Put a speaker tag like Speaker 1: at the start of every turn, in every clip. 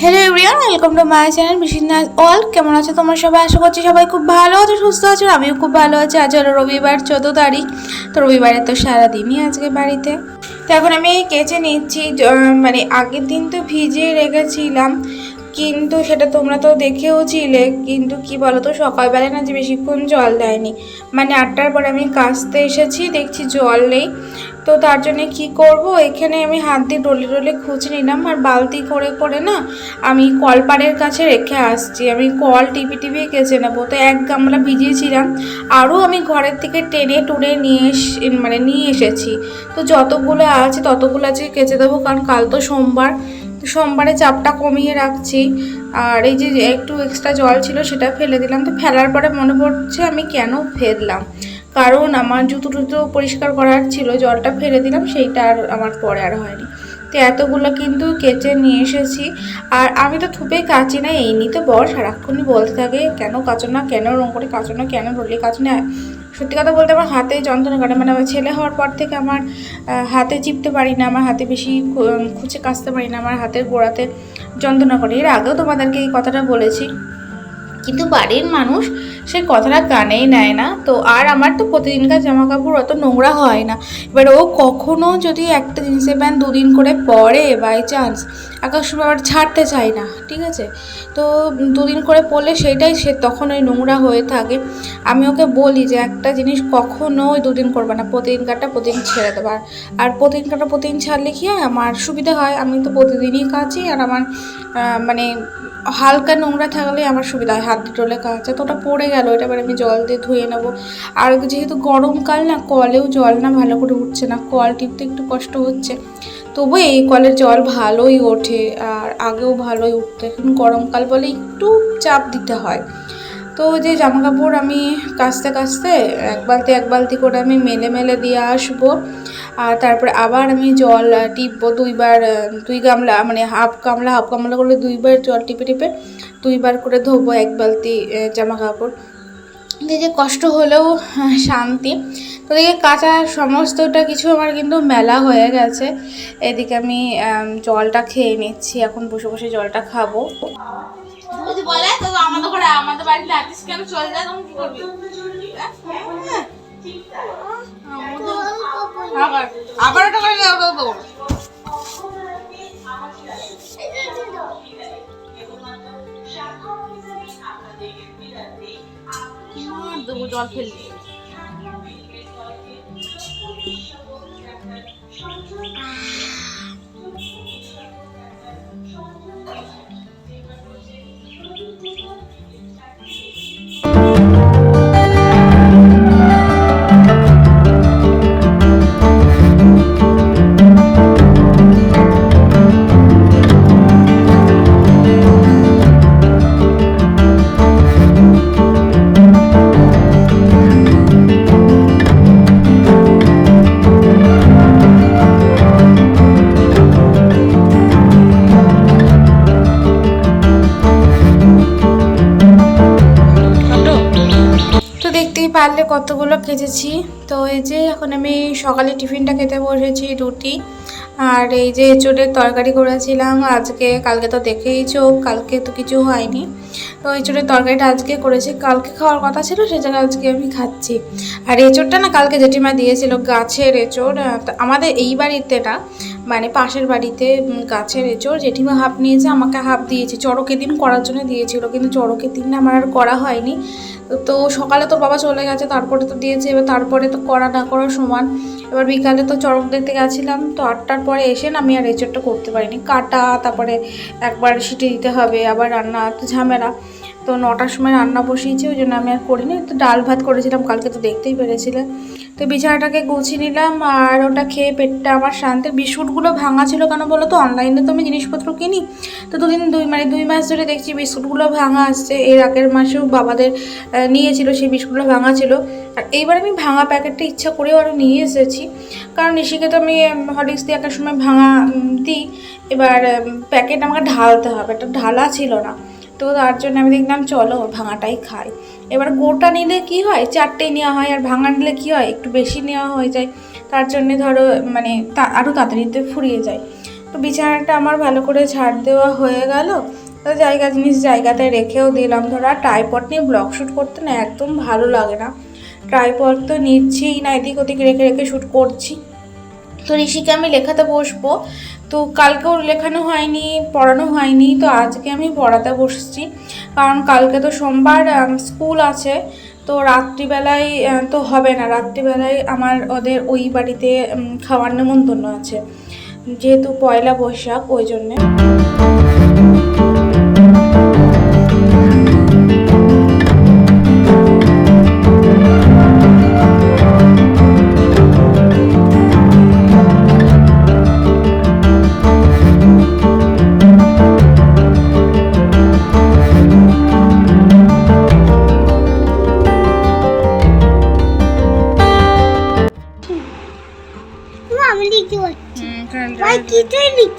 Speaker 1: Hello everyone welcome to my channel Biswanath all কেমন আছে তোমার সবাই? আশা করছি সবাই খুব ভালো আছে, সুস্থ আছে, আমিও খুব ভালো আছি। আজ হলো রবিবার, চোদ্দ তারিখ। তো রবিবারে তো সারাদিনই আজকে বাড়িতে। তো এখন আমি কেচে নিচ্ছি মানে আগের দিন তো ভিজিয়ে রেখেছিলাম, কিন্তু সেটা তোমরা তো দেখেও ছিলে, কিন্তু কি বলো তো সকালবেলায় না যে বেশিক্ষণ জল দেয়নি। মানে আটটার পরে আমি কাচতে এসেছি, দেখছি জল নেই। তো তার জন্য কি করব? এখানে আমি হাত দিয়ে ডলে ডলে খুঁজে নিলাম আর বালতি করে করে না আমি কলপাড়ের কাছে রেখে আসছি। আমি কল টিপি টিপি কেচে নেব। তো এক গামলা ভিজিয়েছিলাম। আরও আমি ঘরের থেকে টেনে টুনে নিয়ে মানে নিয়ে এসেছি। তো যতগুলো আছে ততগুলো আজকে কেচে দেবো কারণ কাল তো সোমবার। সোমবারে চাপটা কমিয়ে রাখছি। আর এই যে একটু এক্সট্রা জল ছিল সেটা ফেলে দিলাম। তো ফেলার পরে মনে পড়ছে আমি কেন ফেললাম? কারণ আমার জুতো টুতো পরিষ্কার করার ছিল, জলটা ফেলে দিলাম, সেইটা আর আমার পরে আর হয়নি। তো এতগুলো কিন্তু কেচে নিয়ে এসেছি। আর আমি তো থুপে কাচি না, এই নিয়ে তো বর সারাক্ষণই বলতে থাকে, কেন কাচো না, কেন রং করে কাচো না, কেন রলি কাচো না? সত্যি কথা বলতে আমার হাতে যন্ত্রণা করে মানে আমার ছেলে হওয়ার পর থেকে আমার হাতে চিপতে পারি না, আমার হাতে বেশি খুঁচে কাচতে পারি না, আমার হাতের গোড়াতে যন্ত্রণা করে। এর আগেও তোমাদেরকে এই কথাটা বলেছি। কিন্তু বাড়ির মানুষ সে কথাটা কানেই নেয় না। তো আর আমার তো প্রতিদিনকার জামা কাপড় অত নোংরা হয় না। এবার ও কখনো যদি একটা জিন্সের প্যান্ট দুদিন করে পরে বাই চান্স একার সময় আবার ছাড়তে চায় না, ঠিক আছে? তো দুদিন করে পরলে সেটাই সে তখন ওই নোংরা হয়ে থাকে। আমি ওকে বলি যে একটা জিনিস কখনো ওই দুদিন করবে না, প্রতিদিনকারটা প্রতিদিন ছেড়ে দেবো। আর- প্রতিদিনকারটা প্রতিদিন ছাড়লে কি হয়? আমার সুবিধা হয়, আমি তো প্রতিদিনই কাচি আর আমার মানে হালকা নোংরা থাকলে আমার সুবিধা হয়। হাত দিয়ে কাঁচা তো ওটা পড়ে গেল। এটা এবার আমি জল দিয়ে ধুয়ে নেব। আর যেহেতু গরমকাল না, কলেও জল না ভালো করে উঠছে না, কল টিপতে একটু কষ্ট হচ্ছে। তবু এই কলের জল ভালোই ওঠে, আর আগেও ভালোই উঠতো। এখন গরমকাল বলে একটু চাপ দিতে হয়। তো যে জামা কাপড় আমি কাচতে কাচতে এক বালতি এক বালতি করে আমি মেলে মেলে দিয়ে আসব। আর তারপরে আবার আমি জল টিপবো দুইবার দুই গামলা মানে হাফ গামলা হাফ গামলা করে দুইবার জল টিপে টিপে দুইবার করে ধোবো এক বালতি জামা কাপড় যে কষ্ট হলেও শান্তি। তো এদিকে কাঁচা সমস্তটা কিছু আমার কিন্তু মেলা হয়ে গেছে। এদিকে আমি, জলটা খেয়ে নিচ্ছি। এখন বসে বসে জলটা খাব।
Speaker 2: যদি বলে, তো আমাদের ঘরে, আমাদের বাড়িতে আছিস কেন? চলে যায় তখন কি করবি? আবার ওটা করে দাও দেবো। জল ফেললি
Speaker 1: তো কতগুলো কেচেছি তো এই যে এখন আমি সকালে টিফিনটা খেতে বসেছি, রুটি। আর এই যে এঁচোড়ের তরকারি করেছিলাম, আজকে কালকে তো দেখেইছো কালকে তো কিছু হয়নি। তো এঁচোড়ের তরকারিটা আজকে করেছি, কালকে খাওয়ার কথা ছিল, সে জায়গায় আজকে আমি খাচ্ছি। আর এঁচোড়টা না কালকে জেঠিমা দিয়েছিল, গাছের এঁচোড় আমাদের এই বাড়িতে না মানে পাশের বাড়িতে গাছের এঁচোড়, জেঠিমা হাফ নিয়েছে, আমাকে হাফ দিয়েছে। চড়কের দিন করার জন্য দিয়েছিল, কিন্তু চড়কের দিন না আমার আর করা হয়নি। তো সকালে তোর বাবা চলে গেছে, তারপরে তো দিয়েছে, এবার তারপরে তো করা না করা সমান। এবার বিকালে তো চরক দেখতে গেছিলাম, তো আটটার পরে এসে না আমি আর এচরটা করতে পারিনি। কাটা, তারপরে একবার সিটি দিতে হবে, আবার রান্না, তো ঝামেলা। তো নটার সময় রান্না বসিয়েছি, ওই জন্য আমি আর করিনি। তো ডাল ভাত করেছিলাম, কালকে তো দেখতেই পেরেছিলে। তো বিছানাটাকে গুছিয়ে নিলাম, আর ওটা খেয়ে পেটটা আমার শান্তি। বিস্কুটগুলো ভাঙা ছিল কেন বলো তো? অনলাইনে তো আমি জিনিসপত্র কিনি। তো দুদিন দুই মানে দুই মাস ধরে দেখছি বিস্কুটগুলো ভাঙা আসছে। এর আগের মাসেও বাবাদের নিয়েছিল, সেই বিস্কুটগুলো ভাঙা ছিল। আর এইবার আমি ভাঙা প্যাকেটটা ইচ্ছা করেও আরও নিয়ে এসেছি। কারণ ঋষিকে তো আমি হরলিক্স দিয়ে একটা সময় ভাঙা দিই। এবার প্যাকেট আমাকে ঢালতে হবে। এটা ঢালা ছিল না। তো তার জন্য আমি দেখলাম, চলো ভাঙাটাই খাই। এবার গোটা নিলে কি হয়? চারটেই নেওয়া হয়, আর ভাঙা নিলে কি হয়? একটু বেশি নেওয়া হয়ে যায়। তার জন্যে ধরো মানে তা আরও তাড়াতাড়িতে ফুরিয়ে যায়। তো বিছানাটা আমার ভালো করে ঝাড় দেওয়া হয়ে গেল। তো জায়গা জিনিস জায়গাতে রেখেও দিলাম। ধরো, আর ট্রাইপড নিয়ে ব্লগ শ্যুট করতে না একদম ভালো লাগে না। ট্রাইপড তো নিচ্ছিই না, এদিক ওদিক রেখে রেখে শ্যুট করছি। তো ঋষিকে আমি লেখাতে বসবো। তো কালকে ওর লেখানো হয়নি, পড়ানো হয়নি, তো আজকে আমি পড়াতে বসছি। কারণ কালকে তো সোমবার স্কুল আছে, তো রাত্রিবেলায় তো হবে না। রাত্রিবেলায় আমার ওদের ওই বাড়িতে খাওয়ার নেমন্তন্ন আছে। যেহেতু পয়লা বৈশাখ, ওই জন্যে।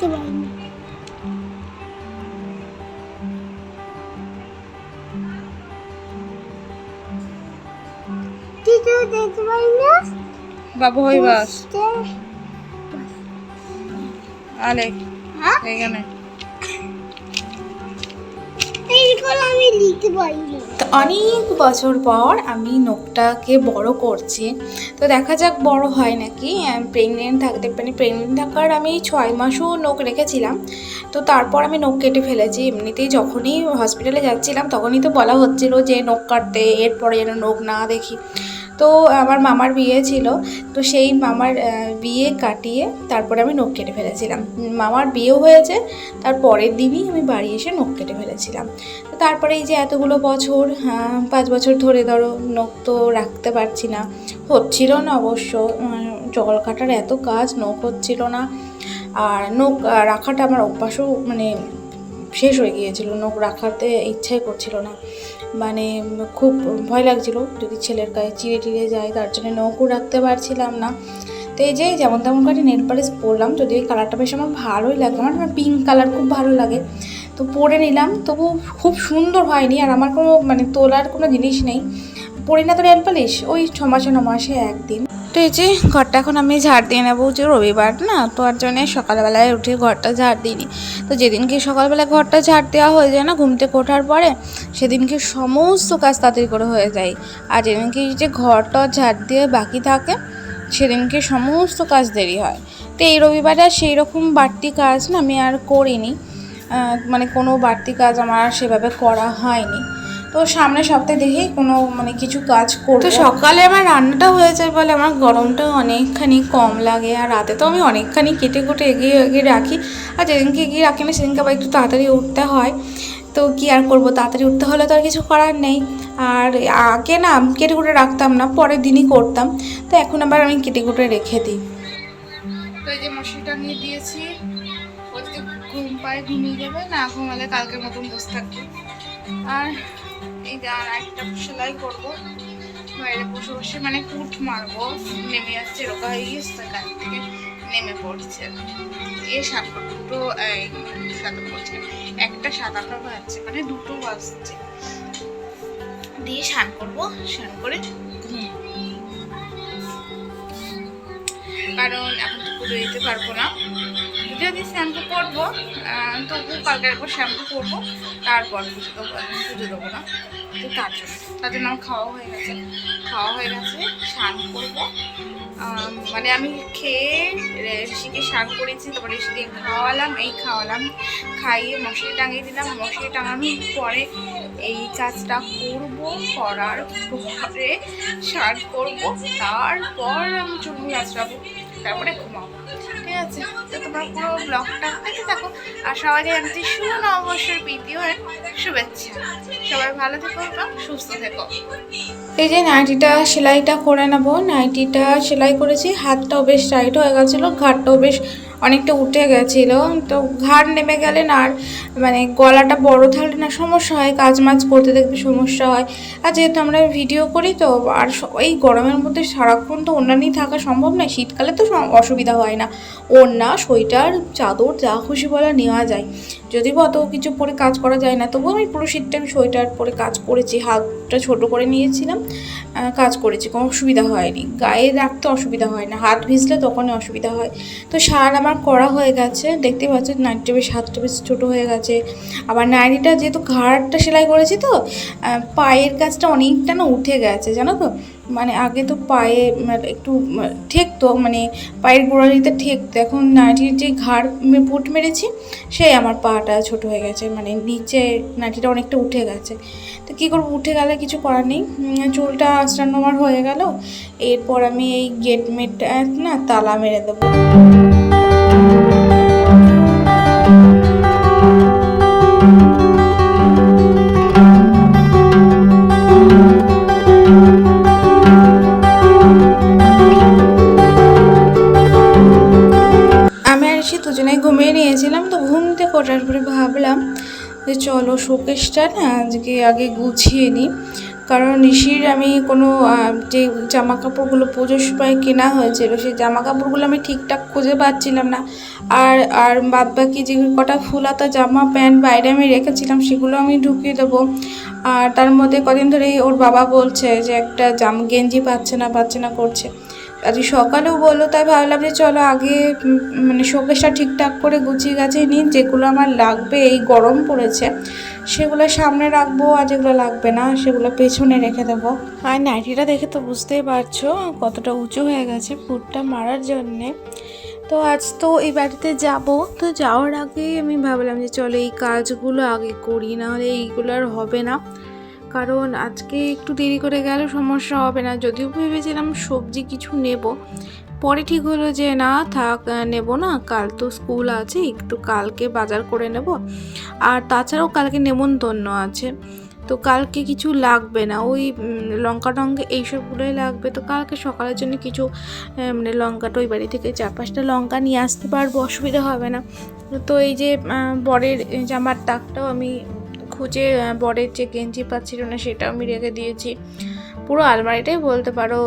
Speaker 3: কিছুই লিখতে পারি না কিছুই দেখতে পারি না
Speaker 2: বাবু হই বাস।
Speaker 3: তে-
Speaker 2: আলে
Speaker 3: হ্যাঁ?
Speaker 2: এখানে
Speaker 3: এইগুলো আমি লিখতে পারি
Speaker 1: তো অনেক বছর পর আমি নখটাকে বড় করছি। তো দেখা যাক বড় হয় নাকি। প্রেগনেন্ট থাকতে মানে প্রেগনেন্ট থাকার আমি ছয় মাসও নখ রেখেছিলাম। তো তারপর আমি নখ কেটে ফেলেছি। এমনিতেই যখনই হসপিটালে যাচ্ছিলাম, তখনই তো বলা হচ্ছিল যে নখ কাটতে, এরপরে যেন নখ না দেখি। তো আমার মামার বিয়ে ছিল, তো সেই মামার বিয়ে কাটিয়ে তারপরে আমি নখ কেটে ফেলেছিলাম। মামার বিয়েও হয়েছে, তার পরের দিনই আমি বাড়ি এসে নখ কেটে ফেলেছিলাম। তো তারপরে এই যে এতগুলো বছর পাঁচ বছর ধরে ধরো নখ তো রাখতে পারছি না, হচ্ছিল না অবশ্য জল কাটার এত কাজ নখ হচ্ছিল না। আর নখ রাখাটা আমার অভ্যাসও মানে শেষ হয়ে গিয়েছিল, নখ রাখাতে ইচ্ছাই করছিল না। মানে খুব ভয় লাগছিল যদি ছেলের গায়ে চিড়ে টিড়ে যায়, তার জন্য নৌকো রাখতে পারছিলাম না। তো এই যে যেমন তেমন করে নেল পালিশ পরলাম যদি ওই কালারটা বেশ আমার ভালোই লাগে আমার পিঙ্ক কালার খুব ভালো লাগে। তো পরে নিলাম, তবু খুব সুন্দর হয়নি আর আমার কোনো মানে তোলার কোনো জিনিস নেই। পরি না তো নেট পালিশ, ওই ছ মাসে, ন মাসে একদিন। তো এই যে ঘরটা এখন আমি ঝাড় দিয়ে নেব যে রবিবার না, তো আর জন্য সকালবেলায় উঠে ঘরটা ঝাড় দিইনি। তো যেদিনকে সকালবেলায় ঘরটা ঝাড় দেওয়া হয়ে যায় না ঘুম থেকে ওঠার পরে, সেদিনকে সমস্ত কাজ তাড়াতাড়ি করে হয়ে যায়। আর যেদিনকে যে ঘরটা ঝাড় দিয়ে বাকি থাকে, সেদিনকে সমস্ত কাজ দেরি হয়। তো এই রবিবারে আর সেই রকম বাড়তি কাজ না আমি আর করিনি। মানে কোনো বাড়তি কাজ আমার সেভাবে করা হয়নি। তো সামনে সপ্তাহে দেখি কোনো মানে কিছু কাজ করব। তো সকালে আমার রান্নাটা হয়ে যায় বলে আমার গরমটা অনেকখানি কম লাগে আর রাতে তো আমি অনেকখানি কেটে কুটে এগিয়ে এগিয়ে রাখি। আর যেদিনকে এগিয়ে রাখি না সেদিনকে আবার একটু তাড়াতাড়ি উঠতে হয়। তো কি আর করব তাড়াতাড়ি উঠতে হলে তো আর কিছু করার নেই। আর আগে না কেটে কুটে রাখতাম না পরের দিনই করতাম। তো এখন আবার আমি কেটে কুটে রেখে দিই।
Speaker 2: তো এই যে মশিটা নিয়ে দিয়েছি ঘুম পায় ঘুমিয়ে যাবে না ঘুমালে কালকের মতন বসে থাকবে। আর এই যে আর একটা সেলাই করব। বাইরে বসে বসে মানে কুট মারবো। নেমে যাচ্ছে রোগা হয়ে গাছ থেকে নেমে পড়ছে। এ সাত দুটো সাত পড়ছে। একটা আটটা বাজছে মানে দুটো বাজছে। দিয়ে স্নান করব, স্নান করে কারণ এখন পুজো দিতে পারব না। যদি শ্যাম্পু করব। তবু কালকে একবার শ্যাম্পু করব। তারপর পুজো দেবো না। তো তার জন্য। তার জন্য আমার খাওয়া হয়ে গেছে। খাওয়া হয়ে গেছে, স্নান করব। মানে আমি খেয়ে ঋষিকে স্নান করেছি। তারপরে ঋষিকে খাওয়ালাম, এই খাওয়ালাম। খাইয়ে মশারি টাঙিয়ে দিলাম। মশারি টাঙানোর পরে এই কাজটা করব, করার পরে স্নান করব। তারপর আমি চুল আঁচড়াবো তারপরে ঘুমাবো। ঠিক আছে তোমরা পুরো ব্লগটা দেখে থাকো। আর সবাই জানতে শুনো অবশ্যই প্রীতিও শুভেচ্ছা। সবাই ভালো থেকো এবং সুস্থ থেকো।
Speaker 1: এই যে নাইটিটা, সেলাইটা করে নেব। নাইটিটা সেলাই করেছি, হাতটাও বেশ টাইট হয়ে গেছিল ঘাটটাও বেশ অনেকটা উঠে গেছিল। তো ঘাড় নেমে গেলে না আর মানে গলাটা বড় থাকলে না সমস্যা হয়, কাজ মাছ করতে দেখতে সমস্যা হয়। আর যেহেতু আমরা ভিডিও করি তো, আর এই গরমের মধ্যে সারাক্ষণ তো নিয়ে থাকা সম্ভব নয়, শীতকালে তো অসুবিধা হয় না। ওড়না, সোয়েটার, চাদর যা খুশি বলা নেওয়া যায়। যদি বা অত কিছু পরে কাজ করা যায় না, তবুও আমি পুরো শীতটা আমি সোয়েটার পরে কাজ করেছি, হাতটা ছোট করে নিয়েছিলাম কাজ করেছি, কোনো অসুবিধা হয়নি। গায়ে রাখতে অসুবিধা হয় না, হাত ভিজলে তখনই অসুবিধা হয়। তো সার আমার করা হয়ে গেছে, দেখতে পাচ্ছ নাইটটা বেশ, হাতটা বেশ ছোটো হয়ে গেছে। আবার নাইটিটা যেহেতু ঘাড়টা সেলাই করেছি তো পায়ের কাজটা অনেকটা না উঠে গেছে, জানো তো? মানে আগে তো পায়ে মানে একটু ঠেকতো মানে পায়ের গোড়ালিতে ঠেকতো। এখন নাটির যে ঘাড় পুট মেরেছি, সেই আমার পাটা ছোট হয়ে গেছে মানে নিচে নাটিটা অনেকটা উঠে গেছে। তো কী করব, উঠে গেলে কিছু করার নেই। চুলটা আস্টান্ন আমার হয়ে গেল। এরপর আমি এই গেট মেটটা না, তালা মেরে দেবো। দুজনেই ঘুমিয়ে নিয়েছিলাম তো ঘুম থেকে ওঠার পরে ভাবলাম যে চলো শোকেসটা না আজকে আগে গুছিয়ে নিই। কারণ ঋষির আমি কোনো যে জামা কাপড়গুলো পুজোর সময় কেনা হয়েছিল সেই জামা কাপড়গুলো আমি ঠিকঠাক খুঁজে পাচ্ছিলাম না। আর আর বাদ বাকি যে কটা ফুলাতা জামা, প্যান্ট বাইরে আমি রেখেছিলাম সেগুলো আমি ঢুকিয়ে দেবো। আর তার মধ্যে কদিন ধরেই ওর বাবা বলছে যে একটা জাম গেঞ্জি পাচ্ছে না পাচ্ছে না করছে। আজকে সকালেও বলল, তাই ভাবলাম যে চলো আগে মানে শোকেসটা ঠিকঠাক করে গুছিয়ে গাছিয়ে নিন যেগুলো আমার লাগবে, এই গরম পড়েছে, সেগুলো সামনে রাখব আর যেগুলো লাগবে না, সেগুলো পেছনে রেখে দেবো। আর নাইটিটা দেখে তো বুঝতেই পারছ, কতটা উঁচু হয়ে গেছে ফুটটা মারার জন্যে। তো আজ তো এই বাড়িতে যাব, তো যাওয়ার আগেই আমি ভাবলাম যে চলো এই কাজগুলো আগে করি, নাহলে এইগুলো আর হবে না। কারণ আজকে একটু দেরি করে গেলে, সমস্যা হবে না। যদিও ভেবেছিলাম সবজি কিছু নেব। পরে ঠিক হলো যে, না, থাক নেব না। কাল তো স্কুল আছে, একটু কালকে বাজার করে নেব। আর তাছাড়াও কালকে নেমন্তন্ন আছে। তো কালকে কিছু লাগবে না। ওই লঙ্কা টঙ্কা এইসবগুলোই লাগবে। তো কালকে সকালের জন্য কিছু মানে লঙ্কাটা ওই বাড়ি থেকে চার পাঁচটা লঙ্কা নিয়ে আসতে পারব, অসুবিধা হবে না। তো এই যে বরের জামার তাকটাও আমি খুঁজে বরের যে গেঞ্জি পাচ্ছিল না সেটাও আমি রেখে দিয়েছি। পুরো আলমারিটাই বলতে পারো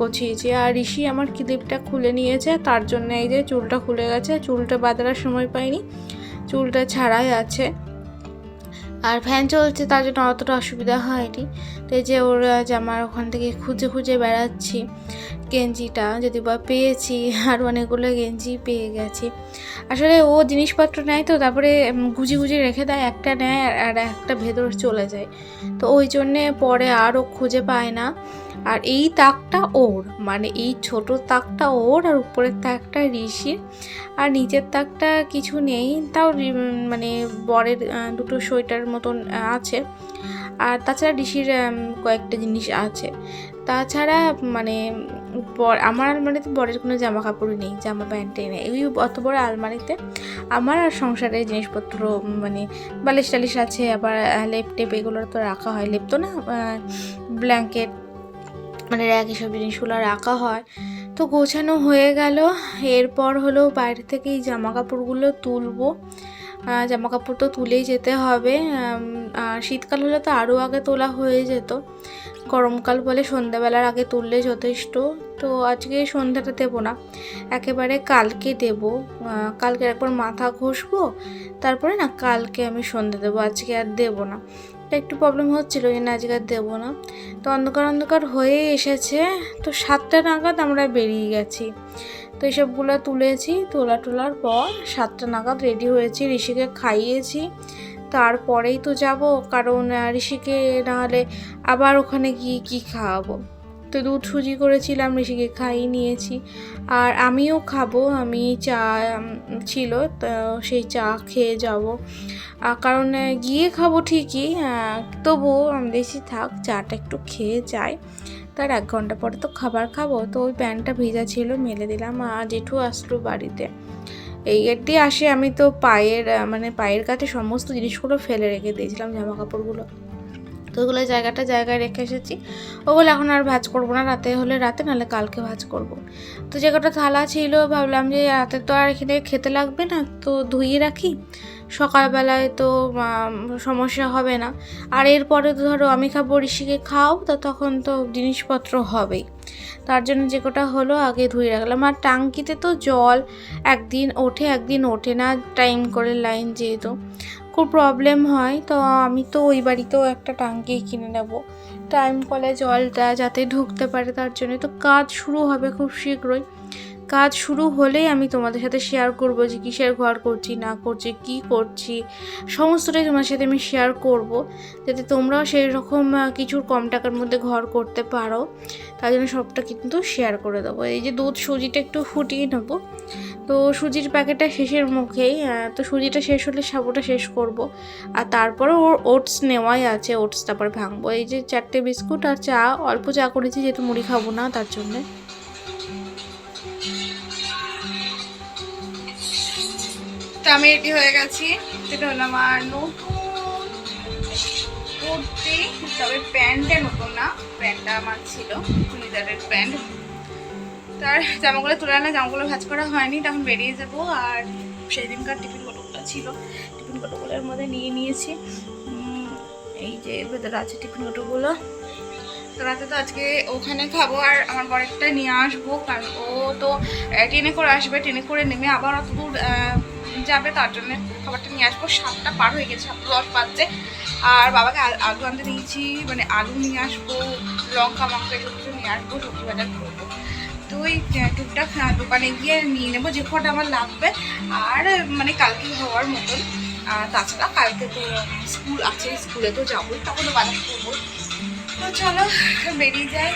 Speaker 1: গছিয়েছি। আর ঋষি আমার ক্লিপটা খুলে নিয়েছে, তার জন্য এই যে চুলটা খুলে গেছে। চুলটা বাঁধার সময় পাইনি। চুলটা ছাড়াই আছে। আর ফ্যান চলছে, তার জন্য অতটা অসুবিধা হয়নি। তো এই যে ওর ওখান থেকে খুঁজে খুঁজে বেড়াচ্ছি, গেঞ্জিটা, যদি বা পেয়েছি, আর অনেকগুলো গেঞ্জি পেয়ে গেছি। আসলে ও জিনিসপত্র নেয় তো, তারপরে গুজি গুজি রেখে দেয়, একটা নেয় আর একটা ভেতর চলে যায়। তো ওই জন্যে পরে আরও খুঁজে পায় না। আর এই তাকটা ওর মানে এই ছোট তাকটা ওর আর উপরের তাকটা ঋষির। আর নিচের তাকটা কিছু নেই, তাও মানে বরের দুটো সোয়েটার মতন আছে। আর তাছাড়া ঋষির কয়েকটা জিনিস আছে। তাছাড়া মানে বর, আমার আলমারিতে বরের কোনো জামা কাপড় নেই, জামা প্যান্টই নেই। ওই অত বড় আলমারিতে আমার আর সংসারের জিনিসপত্র মানে বালিশ টালিশ আছে, আবার লেপ টেপ এগুলো তো রাখা হয়। লেপ তো না ব্ল্যাঙ্কেট মানে র্যাক এসব জিনিসগুলো রাখা হয়। তো গোছানো হয়ে গেল। এরপর হলো বাইরে থেকে এই জামা কাপড়গুলো তুলবো। জামা কাপড় তো তুলেই যেতে হবে। আর শীতকাল হলে তো আরও আগে তোলা হয়ে যেত। গরমকাল বলে সন্ধ্যাবেলার আগে তুললে যথেষ্ট। তো আজকে সন্ধ্যাটা দেবো না। একেবারে কালকে দেব। কালকে একবার মাথা ঘষবো। তারপরে না কালকে আমি সন্ধ্যা দেবো। আজকে আর দেবো না। এটা একটু প্রবলেম হচ্ছিল না আজকে আর দেবো না। তো অন্ধকার অন্ধকার হয়ে এসেছে। তো সাতটা নাগাদ আমরা বেরিয়ে গেছি। তো এসবগুলো তুলেছি, তোলা টোলার পর সাতটা নাগাদ রেডি হয়েছি, ঋষিকে খাইয়েছি। তারপরেই তো যাব, কারণ ঋষিকে নাহলে আবার ওখানে গিয়ে কী খাওয়াবো? তো দুধ সুজি করেছিলাম, ঋষিকে খাইয়ে নিয়েছি। আর আমিও খাব, আমি চা ছিল, তো সেই চা খেয়ে যাব। কারণ গিয়ে খাব ঠিকই তবুও আমি বেশি থাক, চাটা একটু খেয়ে যাই। তার এক ঘণ্টা পরে তো খাবার খাব, তো ওই প্যান্টটা ভেজা ছিল, মেলে দিলাম। আর জেঠু আসলো বাড়িতে। এই গেট আসে, আমি তো পায়ের মানে পায়ের কাছে সমস্ত জিনিসগুলো ফেলে রেখে দিয়েছিলাম জামা কাপড়গুলো তো ওগুলো জায়গাটা জায়গায় রেখে এসেছি। ওগুলো এখন আর ভাজ করব না, রাতে হলে রাতে, নাহলে কালকে ভাজ করব। তো যে কটা থালা ছিল, ভাবলাম যে রাতে তো আর এখানে খেতে লাগবে না, তো ধুয়ে রাখি। সকালবেলায় তো সমস্যা হবে না। আর এরপরে তো ধরো আমি খাব, ঋষিকে খাও তো তখন তো জিনিসপত্র হবেই। তার জন্য যে কটা হলো, আগে ধুয়ে রাখলাম। আর টাঙ্কিতে তো জল একদিন ওঠে একদিন ওঠে না টাইম করে লাইন যেহেতু। খুব প্রবলেম হয়, তো আমি তো ওই বাড়িতেও একটা টাঙ্কি কিনে নেব। টাইম কলে জলটা যাতে ঢুকতে পারে, তার জন্য তো কাজ শুরু হবে খুব শীঘ্রই। কাজ শুরু হলেই আমি তোমাদের সাথে শেয়ার করব যে কিসের ঘর করছি, না করছি, কি করছি। সমস্তটাই তোমার সাথে আমি শেয়ার করব। যাতে তোমরাও সেই রকম কিছুর কম টাকার মধ্যে ঘর করতে পারো। তার জন্য সবটা কিন্তু শেয়ার করে দেবো। এই যে দুধ সুজিটা একটু ফুটিয়ে নেব। তো সুজির প্যাকেটটা শেষের মুখেই তো সুজিটা শেষ হলে সাবুটা শেষ করব। আর তারপরে ওর ওটস নেওয়াই আছে ওটস তারপরে ভাঙবো। এই যে চারটে বিস্কুট আর চা, অল্প চা করেছি, যেহেতু মুড়ি খাব না, তার জন্যে।
Speaker 2: তো আমি রেডি হয়ে গেছি। এটা হলো আমার নতুন কুর্তি, তবে প্যান্টটা নতুন না, প্যান্টটা আমার ছিল, চুড়িদারের প্যান্ট। তার জামাগুলো তুলে আনলে জামাগুলো ভাজ করা হয়নি, তখন বেরিয়ে যাব। আর সেই দিনকার টিফিন কটোগুলো ছিল, টিফিন কটোগুলোর মধ্যে নিয়ে নিয়েছি। এই যে ভেতরে আছে টিফিন কটোগুলো তো রাতে তো আজকে ওখানে খাব, আর আমার বরেরটা নিয়ে আসব, কারণ ও তো ট্রেনে করে আসবে, ট্রেনে করে নেমে আবার অত দূর যাবে, তার জন্য খাবারটা নিয়ে আসব। সাতটা পার হয়ে গেছে, সাতটা দশ বাজছে। আর বাবাকে আলু আনতে দিয়েছি মানে আলু নিয়ে আসব, লঙ্কা মঙ্কা এগুলো কিছু নিয়ে আসব, সবজি বাজার করব। তো ওই টুকটাক দোকানে গিয়ে নিয়ে নেব, যে কটা আমার লাগবে। আর মানে কালকে হওয়ার মতন। তাছাড়া কালকে তো স্কুল আছে, স্কুলে তো যাবোই তখন বাজার করব। তো চলো, বেরিয়ে যাই।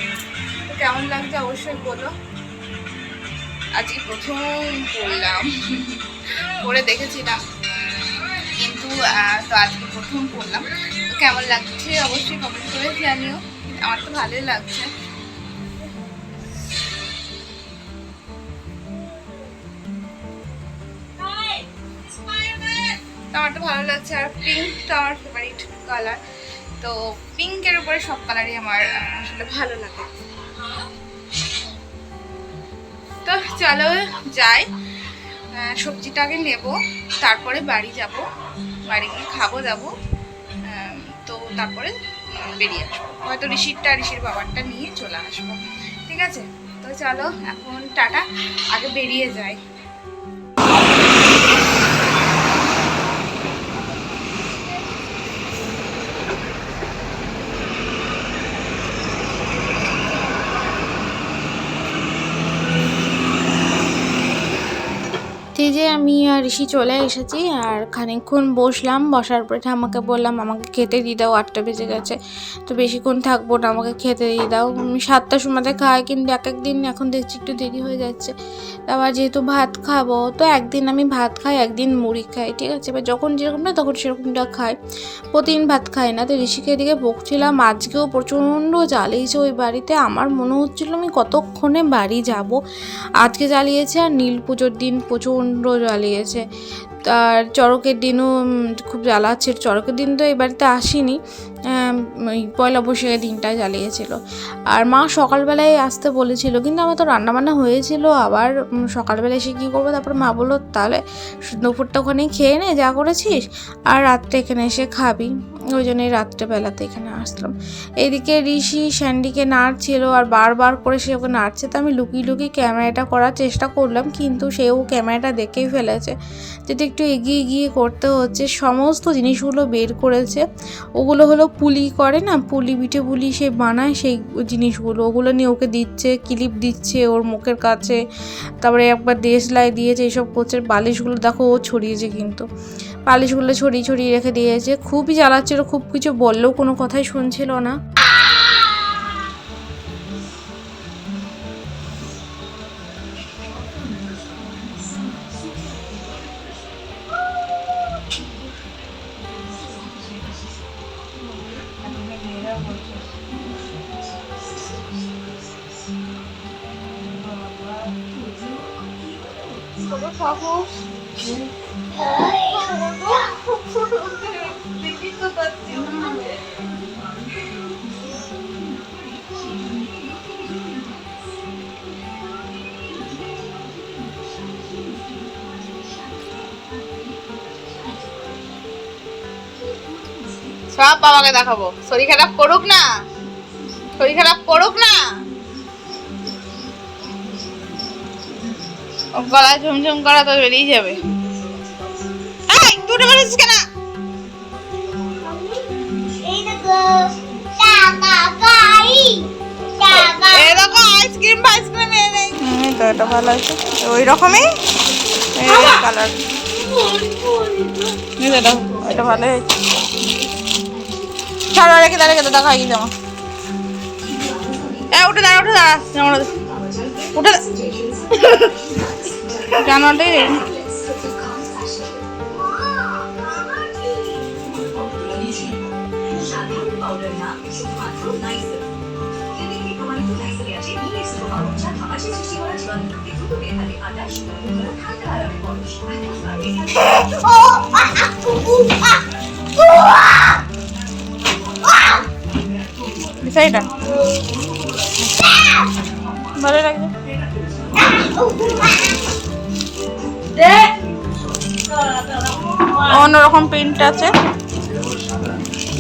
Speaker 2: তো কেমন লাগছে অবশ্যই বলো। আজকে প্রথম পড়লাম পড়ে দেখেছিলাম কিন্তু তো আজকে প্রথম পড়লাম তো কেমন লাগছে অবশ্যই কমেন্ট করে জানিও। আমার তো ভালোই লাগছে। আমার তো ভালো লাগছে। আর পিঙ্ক তো আমার ফেভারিট কালার তো পিঙ্কের উপরে সব কালারই আমার আসলে ভালো লাগে। তো চলো, যাই। সবজিটা আগে নেব। তারপরে বাড়ি যাব। বাড়ি গিয়ে খাব, যাব। তো তারপরে বেরিয়ে আসব। হয়তো ঋষিরটা, ঋষির বাবারটা নিয়ে চলে আসব। ঠিক আছে? তো চলো, এখন টাটা। আগে বেরিয়ে যাই।
Speaker 1: এই যে আমি আর ঋষি চলে এসেছি আর খানিকক্ষণ বসলাম, বসার পরে ঠাম্মাকে বললাম, আমাকে খেতে দিয়ে দাও, আটটা বেজে গেছে। তো বেশিক্ষণ থাকব না, আমাকে খেতে দিয়ে দাও। আমি সাতটার সময়তে খাই, কিন্তু এক একদিন এখন দেখছি একটু দেরি হয়ে যাচ্ছে। আবার যেহেতু ভাত খাব, তো একদিন আমি ভাত খাই, একদিন মুড়ি খাই, ঠিক আছে? এবার যখন যেরকম না, তখন সেরকমটা খাই। প্রতিদিন ভাত খাই না, তো ঋষিকে এদিকে বকছিলাম, আজকেও প্রচণ্ড জ্বালিয়েছে ওই বাড়িতে। আমার মনে হচ্ছিল আমি কতক্ষণে বাড়ি যাব। আজকে জ্বালিয়েছে আর নীল পুজোর দিন প্রচণ্ড জ্বালিয়েছে। আর চড়কের দিনও খুব জ্বালাচ্ছে। চড়কের দিন তো এই বাড়িতে আসিনি। ওই পয়লা বৈশাখের দিনটা জ্বালিয়েছিল। আর মা সকালবেলায় আসতে বলেছিল কিন্তু আমার তো রান্নাবান্না হয়েছিল। আবার উম, সকালবেলা এসে কী করব? তারপর মা বলল তাহলে দুপুরটা ওখানেই খেয়ে নে যা করেছিস আর রাত্রে এখানে এসে খাবি। ওই জন্যই রাত্রেবেলাতে এখানে আসলাম। এইদিকে ঋষি স্যান্ডিকে নাড়ছিল আর বারবার করে সে ওকে নাড়ছে, তো আমি লুকিয়ে লুকিয়ে ক্যামেরাটা করার চেষ্টা করলাম, কিন্তু সেও ক্যামেরাটা দেখেই ফেলেছে। যেটা একটু এগিয়ে গিয়ে করতে হচ্ছে, সমস্ত জিনিসগুলো বের করেছে। ওগুলো হলো পুলি করে না, পুলি পিঠে পুলি সে বানায় সেই জিনিসগুলো। ওগুলো নিয়ে ওকে দিচ্ছে, ক্লিপ দিচ্ছে ওর মুখের কাছে। তারপরে একবার দেশলাই দিয়েছে এইসব করছে, বালিশগুলো দেখো ও ছড়িয়েছে কিন্তু। পালিশগুলো ছড়িয়ে ছড়িয়ে রেখে দিয়েছে। খুবই জ্বালাচ্ছিল, খুব কিছু বললেও কোনো কথাই শুনছিল না। Papa. সব বাবাকে দেখাবো। শরীর খারাপ করুক না। শরীর খারাপ করুক না। গলায় ঝুমঝুম করা তো বেরিয়ে যাবে। দুটো বলিস কেন? আইসক্রিম ফাইসক্রিম এনে তো এটা ভালো আছে। ওই রকমই। কালার এটা ভালো হয়েছে। ছাড়া রেখে দাঁড়িয়ে রেখে দেখা গিয়ে জামা এ উঠে দাঁড়া উঠে দাঁড়া। উঠে দা- জামাটাই
Speaker 2: আ
Speaker 1: ভালো লাগছে? অন্যরকম প্রিন্ট আছে।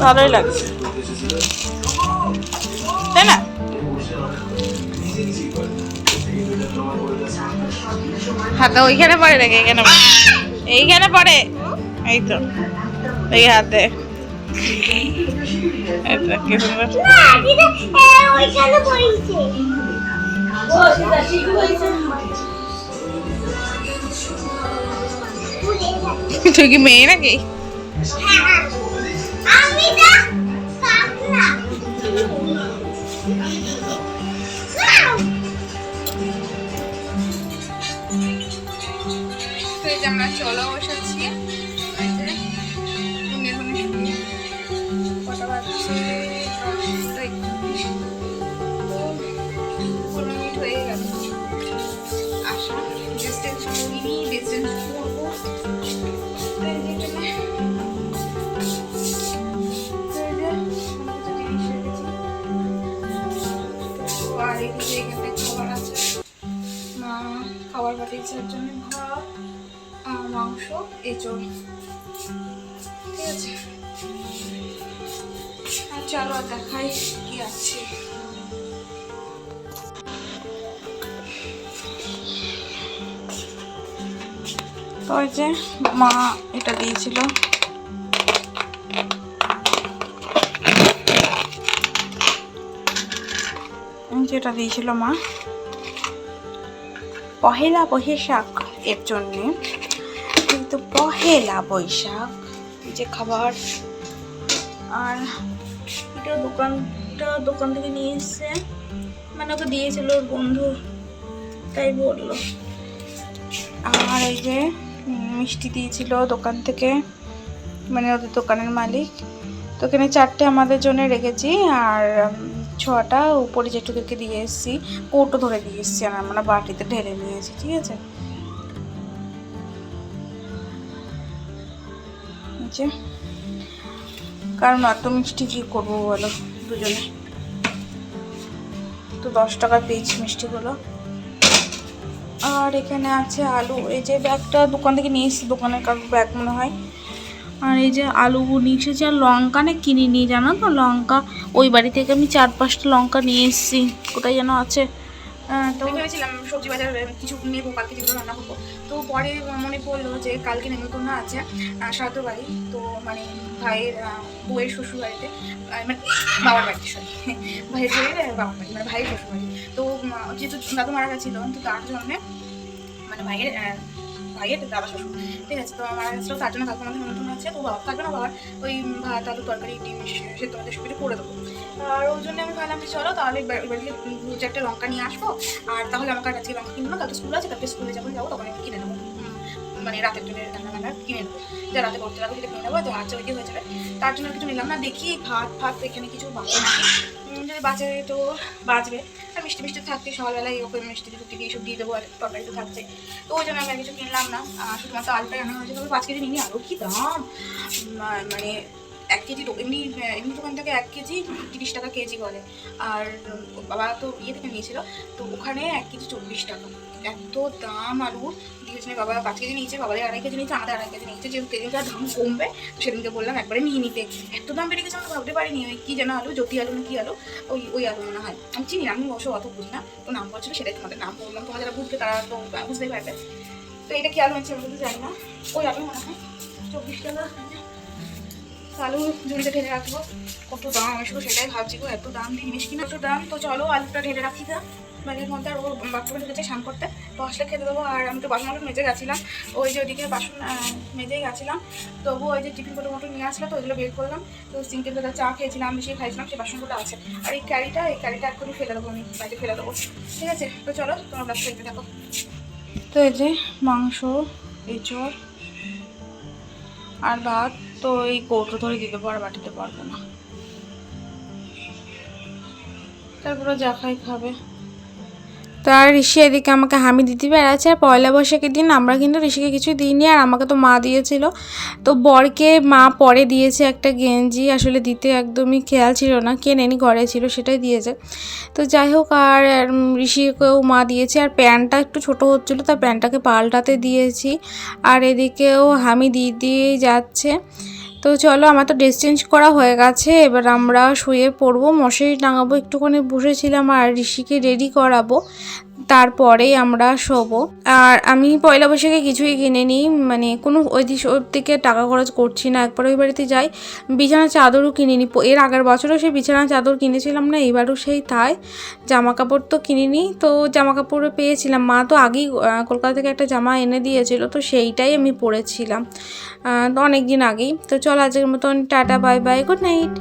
Speaker 1: ভালোই লাগছে। তাই না? হাতে ওইখানে পড়ে নাকি এখানে পড়ে? এইখানে পড়ে। এই তো এই হাতে তুই কি মেয়ে নাকি? আমরা চলো বসেছি এঁচড় চলো। দেখাই কি আছে। তো ওই যে মা এটা দিয়েছিল। এই যে এটা দিয়েছিল মা। পহেলা বৈশাখ এর জন্যে। পহেলা বৈশাখ যে খাবার। আর এটা দোকানটা, দোকান থেকে নিয়ে এসছে। মানে ওকে দিয়েছিল ওর বন্ধু, তাই বলল। আর এই যে মিষ্টি দিয়েছিল দোকান থেকে মানে ওদের দোকানের মালিক। তো এখানে চারটে আমাদের জন্য রেখেছি, আর ছটা উপরে যেটুকুকে দিয়ে এসেছি, কৌটো ধরে দিয়ে এসেছি, আর আমরা বাটিতে ঢেলে নিয়েছি, ঠিক আছে? যে কারণ অত মিষ্টি কী করব বলো দুজনে? তো দশ টাকা পিস মিষ্টিগুলো। আর এখানে আছে আলু। এই যে ব্যাগটা দোকান থেকে নিয়ে এসেছি, দোকানের কাকুর ব্যাগ মনে হয়। আর এই যে আলু নিয়ে এসেছি, আর লঙ্কা না কিনে নিয়ে জানো তো? লঙ্কা, ওই বাড়ি থেকে আমি চার পাঁচটা লঙ্কা নিয়ে এসেছি। কোথায় যেন আছে? তো ভেবেছিলাম সবজি বাজার কিছু নেব, কালকে যেগুলো রান্না করব। তো পরে মনে পড়ল যে কালকে নেমন্তন্ন আছে শ্রাদ্ধ বাড়ি। তো মানে ভাইয়ের বউয়ের শ্বশুর বাড়িতে মানে বাবার বাড়িতে সরি ভাইয়ের বউয়ের বাবার বাড়ি মানে ভাইয়ের শ্বশুর বাড়ি তো যেহেতু দাদু মারা গেছিল, তো তার জন্যে মানে ভাইয়ের ভাইয়ের দাদা শ্বশুর। ঠিক আছে, তো মারা গেছিল তার জন্য কাকু আমাদের নতুন আছে তো বাবা থাকবে না বাবার ওই ভাত আলু তরকারি, ডিম, সে তোমাদের সব করে দেবো। আর ওই জন্য আমি ভাবলাম যে চলো তাহলে দু চারটে লঙ্কা নিয়ে আসব, আর তাহলে আমার কাছে লঙ্কা কিনবো না, কালকে স্কুল আছে, কালকে স্কুলে যখন যাব তখন আমি কিনে নেব। মানে রাতের জন্য রান্না কিনে নেব। যা রাতে করতে লাগবে সেটা কিনে নেব তো আচ্ছা ওই হয়ে যাবে তার জন্য কিছু নিলাম না, দেখি ভাত ফাত এখানে কিছু বাঁচে নাকি? যদি বাঁচে তো বাঁচবে। আর মিষ্টি মিষ্টি থাকছে সকালবেলায় ওকে মিষ্টি রুটি দিয়ে সব দিয়ে দেবো আর তরকারি তো থাকছে। তো ওই জন্য আমি আর কিছু কিনলাম না। শুধুমাত্র আলুটাই আনা হয়েছে। তবে পাঁচ কেজি নিয়ে আলু কি দাম? মানে
Speaker 2: এক কেজি এমনি এমনি দোকান থেকে এক কেজি তিরিশ টাকা কেজি বলে আর বাবা তো ইয়ে থেকে নিয়েছিল, তো ওখানে এক কেজি চব্বিশ টাকা। এত দাম আলু দিয়েছে বাবা পাঁচ কেজি নিয়েছে বাবাদের আড়াই কেজি নিয়েছে, আমাদের আড়াই কেজি নিয়েছে, যেহেতু কেজিটার দাম কমবে সেদিনকে বললাম একবারে নিয়ে নিতে। এত দাম বেড়ে গেছে আমরা ভাবতে পারিনি, ওই কী যেন আলু, জ্যোতি আলু না কী আলু, ওই ওই আলু মনে হয়। আমি চিনি আমি অবশ্য অত বুঝি না, তো নাম বলছিল সেটাই তোমাদের নাম বললাম তোমরা যারা বুঝবে তারা তো বুঝতেই পারবে। তো এটা কি আলু আছে আমি তো জানি না, ওই আলু মনে হয়, চব্বিশ টাকা। আলু ঝুড়িতে ঢেলে রাখব। কত দাম আমি শুধু সেটাই ভাবছি গো, এত দাম দিয়ে জিনিস কিনা, এত দাম। তো চলো আলুটা ঢেলে রাখি যা বাড়ির মধ্যে আর ও বাথরুমে ঢুকেছে স্নান করতে। তো আসলে খেতে দেবো, আর আমি তো বাসন মটন মেজে গেছিলাম। ওই যে ওইদিকে বাসন মেজেই গেছিলাম। তবু ওই যে টিফিন কোটো মটন নিয়ে আসলো তো, ওইগুলো বের করলাম। তো সিঙ্কের ভেতরে চা খেয়েছিলাম বেশি খাইছিলাম, সেই বাসনগুলো আছে। আর এই ক্যারিটা এই ক্যারিটা এক্ষুনি ফেলে দেবো আমি বাইরে ফেলে দেবো। ঠিক আছে? তো চলো, তোমার ব্লাস দেখতে থাকো। তো এই যে মাংস, এঁচড় আর ভাত। তো এই কৌটো ধরে দিতে পারো বাটিতে পারব না। তারপরে যা খাই খাবে।
Speaker 1: তো আর ঋষি এদিকে আমাকে হামি দিতে বেড়াচ্ছে। আর পয়লা বৈশাখের দিন আমরা কিন্তু ঋষিকে কিছু দিইনি, আর আমাকে তো মা দিয়েছিল। তো বরকে মা পরে দিয়েছে একটা গেঞ্জি, আসলে দিতে একদমই খেয়াল ছিল না, কেনেনি ঘরে ছিল সেটাই দিয়েছে। তো যাই হোক, আর ঋষিকেও মা দিয়েছে। আর প্যান্টটা একটু ছোট হচ্ছিল তার প্যান্টটাকে পাল্টাতে দিয়েছি। আর এদিকেও হামি দিয়ে দিয়েই যাচ্ছে। তো চলো, আমার তো ড্রেস চেঞ্জ করা হয়ে গেছে। এবার আমরা শুয়ে পড়ব, মশারি টাঙাবো, একটুখানি বসেছিলাম আর ঋষিকে রেডি করাবো। তারপরেই আমরা শোবো। আর আমি পয়লা বৈশাখে কিছুই কিনে নিই মানে কোনো ওই দিক ওর দিকে টাকা খরচ করছি না, একবার ওই বাড়িতে যাই। বিছানা চাদরও কিনিনি, প- এর আগের বছরও সেই বিছানা চাদর কিনেছিলাম না, এবারও সেই তাই। জামা কাপড় তো কিনিনি, তো জামা কাপড়ও পেয়েছিলাম। মা তো আগেই কলকাতা থেকে একটা জামা এনে দিয়েছিল, তো সেইটাই আমি পরেছিলাম। অনেক দিন আগেই। তো চল আজকের মতন tata bye bye good night